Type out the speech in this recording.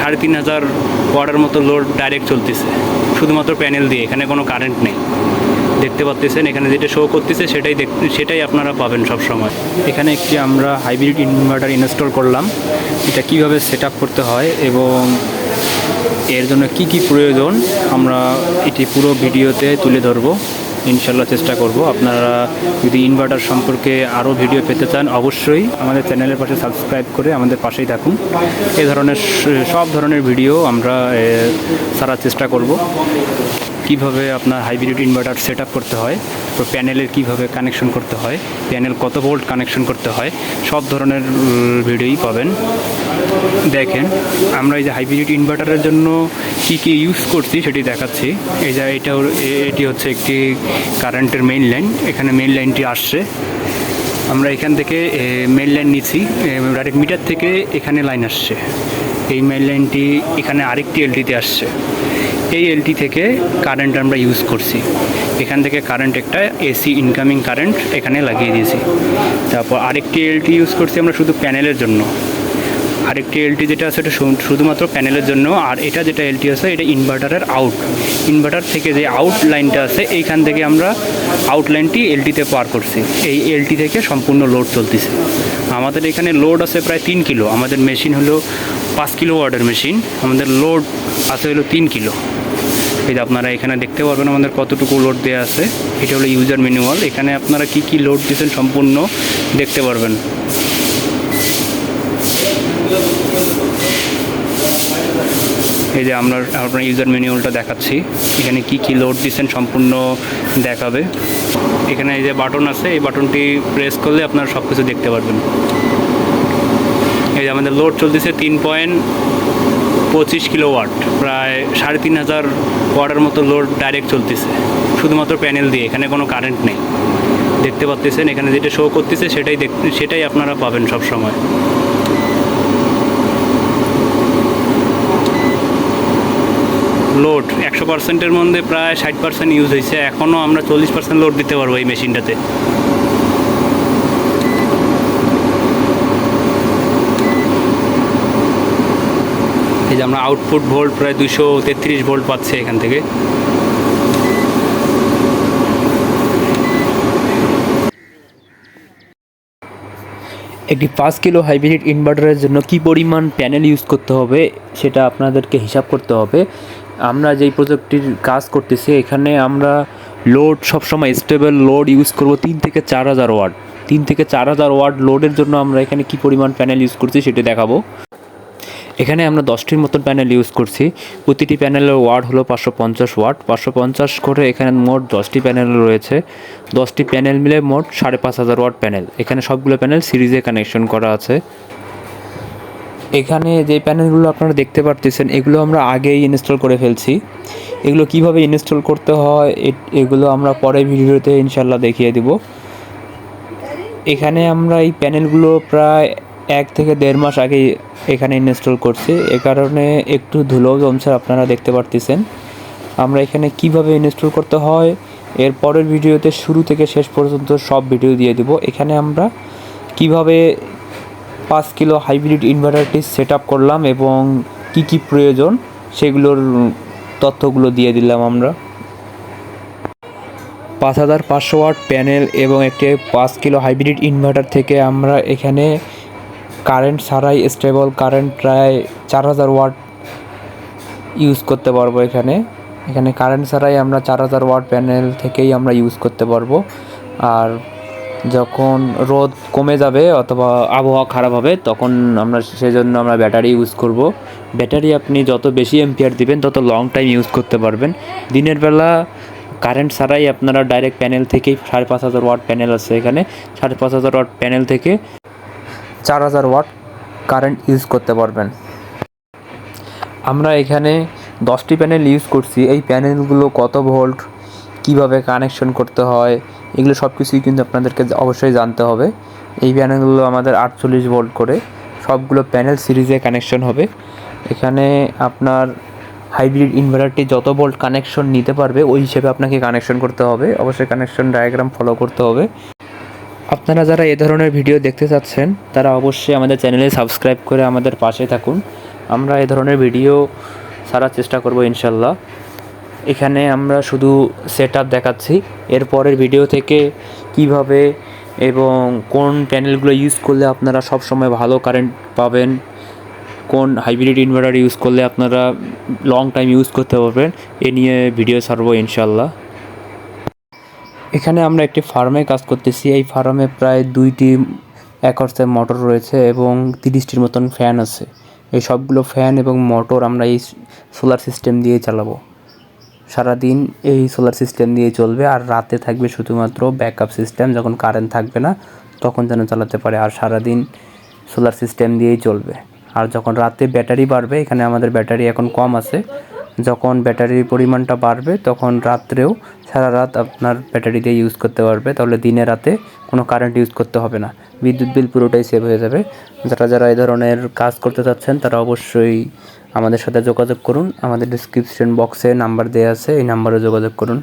সাড়ে তিন হাজার ওয়াটের মতো লোড ডাইরেক্ট চলতেছে। শুধুমাত্র প্যানেল দিয়ে, এখানে কোনো কারেন্ট নেই। দেখতে পাচ্ছেন এখানে যেটা শো করতেছে, সেটাই সেটাই আপনারা পাবেন সব সময় এখানে একটি আমরা হাইব্রিড ইনভার্টার ইনস্টল করলাম। এটা কীভাবে সেট করতে হয় এবং এর জন্য কি কি প্রয়োজন, আমরা এটি পুরো ভিডিওতে তুলে ধরবো। ইনশাল্লাহ চেষ্টা করব। আপনারা যদি ইনভার্টার সম্পর্কে আরও ভিডিও পেতে চান, অবশ্যই আমাদের চ্যানেলের পাশে সাবস্ক্রাইব করে আমাদের পাশেই থাকুন। এ ধরনের সব ধরনের ভিডিও আমরা সারা চেষ্টা করব। কীভাবে আপনার হাইব্রিড ইনভার্টার সেট করতে হয়, তো প্যানেলের কীভাবে কানেকশন করতে হয় প্যানেল কত ভোল্ট কানেকশন করতে হয়, সব ধরনের ভিডিওই পাবেন। দেখেন, আমরা এই যে হাইব্রিড ইনভার্টারের জন্য কি কি ইউজ করছি সেটি দেখাচ্ছি। এই যে এটা এটি হচ্ছে একটি কারেন্টের মেইন লাইন এখানে মেইন লাইনটি আসছে। আমরা এখান থেকে মেইন লাইন নিচ্ছি ডাইরেক্ট মিটার থেকে এখানে লাইন আসছে। এই মেইন লাইনটি এখানে আরেকটি এলটিতে আসছে। এই এলটি থেকে কারেন্ট আমরা ইউজ করছি। এখান থেকে কারেন্ট একটা এসি ইনকামিং কারেন্ট এখানে লাগিয়ে দিয়েছি। তারপর আরেকটি এলটি ইউজ করছি আমরা শুধু প্যানেলের জন্য। আরেকটি এলটি যেটা আছে এটা শুধুমাত্র প্যানেলের জন্য। আর এটা যেটা এলটি আছে, এটা ইনভার্টারের আউট ইনভার্টার থেকে যে আউট লাইনটা আছে, এইখান থেকে আমরা আউট লাইনটি এলটিতে পার করছি। এই এলটি থেকে সম্পূর্ণ লোড চলতেছে। আমাদের এখানে লোড আছে প্রায় তিন কিলো। আমাদের মেশিন হলো পাঁচ কিলো ওয়ার্ডের মেশিন আমাদের লোড আছে হলো তিন কিলো। এই যে আপনারা এখানে দেখতে পারবেন আমাদের কতটুকু লোড দেওয়া আছে। এটা হলো ইউজার ম্যানুয়াল এখানে আপনারা কি কি লোড দিয়েছেন সম্পূর্ণ দেখতে পারবেন। এই যে আমরা আপনার ইউজার ম্যানুয়ালটা দেখাচ্ছি। এখানে কি কি লোড দিচ্ছেন সম্পূর্ণ দেখাবে। এখানে এই যে বাটন আছে, এই বাটনটি প্রেস করলে আপনারা সব কিছু দেখতে পারবেন। এই যে আমাদের লোড চলতেছে তিন পয়েন্ট পঁচিশ কিলো ওয়াট প্রায় সাড়ে তিন হাজার ওয়াটের মতো লোড ডাইরেক্ট চলতেছে। শুধুমাত্র প্যানেল দিয়ে, এখানে কোনো কারেন্ট নেই। দেখতে পাচ্ছেন এখানে যেটা শো করতেছে, সেটাই দেখ, সেটাই আপনারা পাবেন সব সময় লোড একশো পার্সেন্টের মধ্যে প্রায় ষাট পার্সেন্ট ইউজ হয়েছে। এখনও আমরা চল্লিশ পার্সেন্ট লোড দিতে পারব এই মেশিনটাতে এই যে আমরা আউটপুট ভোল্ট প্রায় দুশো তেত্রিশ ভোল্ট পাচ্ছে এখান থেকে। একটি পাঁচ কিলো হাইব্রিড ইনভার্টারের জন্য কি পরিমাণ প্যানেল ইউজ করতে হবে, সেটা আপনাদেরকে হিসাব করতে হবে। আমরা যেই প্রজেক্টটির কাজ করতেছি, এখানে আমরা লোড সবসময় স্টেবল লোড ইউজ করব তিন থেকে চার হাজার ওয়াট তিন থেকে চার হাজার ওয়াট লোডের জন্য আমরা এখানে কি পরিমাণ প্যানেল ইউজ করছি সেটা দেখাবো। এখানে আমরা দশটির মতন প্যানেল ইউজ করছি। প্রতিটি প্যানেলের ওয়ার্ড হলো পাঁচশো পঞ্চাশ ওয়াট পাঁচশো পঞ্চাশ করে এখানে মোট দশটি প্যানেল রয়েছে। দশটি প্যানেল মিলে মোট সাড়ে পাঁচ হাজার ওয়াট প্যানেল এখানে সবগুলো প্যানেল সিরিজে কানেকশন করা আছে। এখানে যে প্যানেলগুলো আপনারা দেখতে পারতেছেন, এগুলো আমরা আগেই ইনস্টল করে ফেলছি। এগুলো কীভাবে ইনস্টল করতে হয় এগুলো আমরা পরে ভিডিওতে ইনশাল্লাহ দেখিয়ে দিব। এখানে আমরা এই প্যানেলগুলো প্রায় এক থেকে দেড় মাস আগে এখানে ইনস্টল করছি। এ কারণে একটু ধুলো জমছে আপনারা দেখতে পারতেছেন। আমরা এখানে কীভাবে ইনস্টল করতে হয়, এর পরের ভিডিওতে শুরু থেকে শেষ পর্যন্ত সব ভিডিও দিয়ে দিব। এখানে আমরা কীভাবে পাঁচ কিলো হাইব্রিড ইনভার্টারটি সেট করলাম এবং কি কি প্রয়োজন সেগুলোর তথ্যগুলো দিয়ে দিলাম আমরা। পাঁচ হাজার পাঁচশো ওয়াট প্যানেল এবং একটি পাঁচ কিলো হাইব্রিড ইনভার্টার থেকে আমরা এখানে কারেন্ট ছাড়াই স্টেবল কারেন্ট প্রায় চার হাজার ওয়াট ইউজ করতে পারব এখানে। এখানে কারেন্ট ছাড়াই আমরা চার হাজার ওয়াট প্যানেল থেকেই আমরা ইউজ করতে পারব। আর যখন রোদ কমে যাবে অথবা আবহাওয়া খারাপ হবে, তখন আমরা সেজন্য আমরা ব্যাটারি ইউজ করব। ব্যাটারি আপনি যত বেশি এম্পিয়ার দিবেন, তত লং টাইম ইউজ করতে পারবেন। দিনের বেলা কারেন্ট ছাড়াই আপনারা ডাইরেক্ট প্যানেল থেকেই সাড়ে পাঁচ হাজার ওয়াট প্যানেল আছে এখানে। সাড়ে পাঁচ হাজার ওয়াট প্যানেল থেকে চার হাজার ওয়াট কারেন্ট ইউজ করতে পারবেন। আমরা এখানে দশটি প্যানেল ইউজ করছি। এই প্যানেলগুলো কত ভোল্ট কীভাবে কানেকশন করতে হয়, এগুলো সব কিছুই কিন্তু আপনাদেরকে অবশ্যই জানতে হবে। এই প্যানেলগুলো আমাদের আটচল্লিশ ভোল্ট করে। সবগুলো প্যানেল সিরিজে কানেকশন হবে। এখানে আপনার হাইব্রিড ইনভার্টারটি যত ভোল্ট কানেকশন নিতে পারবে, ওই হিসেবে আপনাকে কানেকশন করতে হবে। অবশ্যই কানেকশন ডায়াগ্রাম ফলো করতে হবে। আপনারা যারা এ ধরনের ভিডিও দেখতে চাচ্ছেন, তারা অবশ্যই আমাদের চ্যানেলে সাবস্ক্রাইব করে আমাদের পাশে থাকুন। আমরা এ ধরনের ভিডিও ছাড়ার চেষ্টা করব ইনশাল্লাহ এখানে আমরা শুধু সেট দেখাচ্ছি। এরপরের ভিডিও থেকে কীভাবে এবং কোন প্যানেলগুলো ইউজ করলে আপনারা সব সময় ভালো কারেন্ট পাবেন, কোন হাইব্রিড ইনভার্টার ইউজ করলে আপনারা লং টাইম ইউজ করতে পারবেন, এ নিয়ে ভিডিও ছাড়বো ইনশাল্লাহ এখানে আমরা একটি ফার্মে কাজ করতেছি। এই ফার্মে প্রায় দুইটি একর্সের মোটর রয়েছে এবং তিরিশটির মতন ফ্যান আছে। এই সবগুলো ফ্যান এবং মোটর আমরা এই সোলার সিস্টেম দিয়ে চালাবো। সারাদিন এই সোলার সিস্টেম দিয়ে চলবে আর রাতে থাকবে শুধুমাত্র ব্যাকআপ সিস্টেম। যখন কারেন্ট থাকবে না, তখন যেন চালাতে পারে। আর সারাদিন সোলার সিস্টেম দিয়েই চলবে। আর যখন রাতে ব্যাটারি বাড়বে, এখানে আমাদের ব্যাটারি এখন কম আছে। যখন ব্যাটারির পরিমাণটা বাড়বে, তখন রাত্রেও সারা রাত আপনার ব্যাটারি দিয়ে ইউজ করতে পারবে। তাহলে দিনে রাতে কোনো কারেন্ট ইউজ করতে হবে না। বিদ্যুৎ বিল পুরোটাই সেভ হয়ে যাবে। যারা যারা এই ধরনের কাজ করতে চাচ্ছেন, তারা অবশ্যই আমাদের সাথে যোগাযোগ করুন। আমাদের ডিসক্রিপশন বক্সে নাম্বার দেওয়া আছে, এই নাম্বারে যোগাযোগ করুন।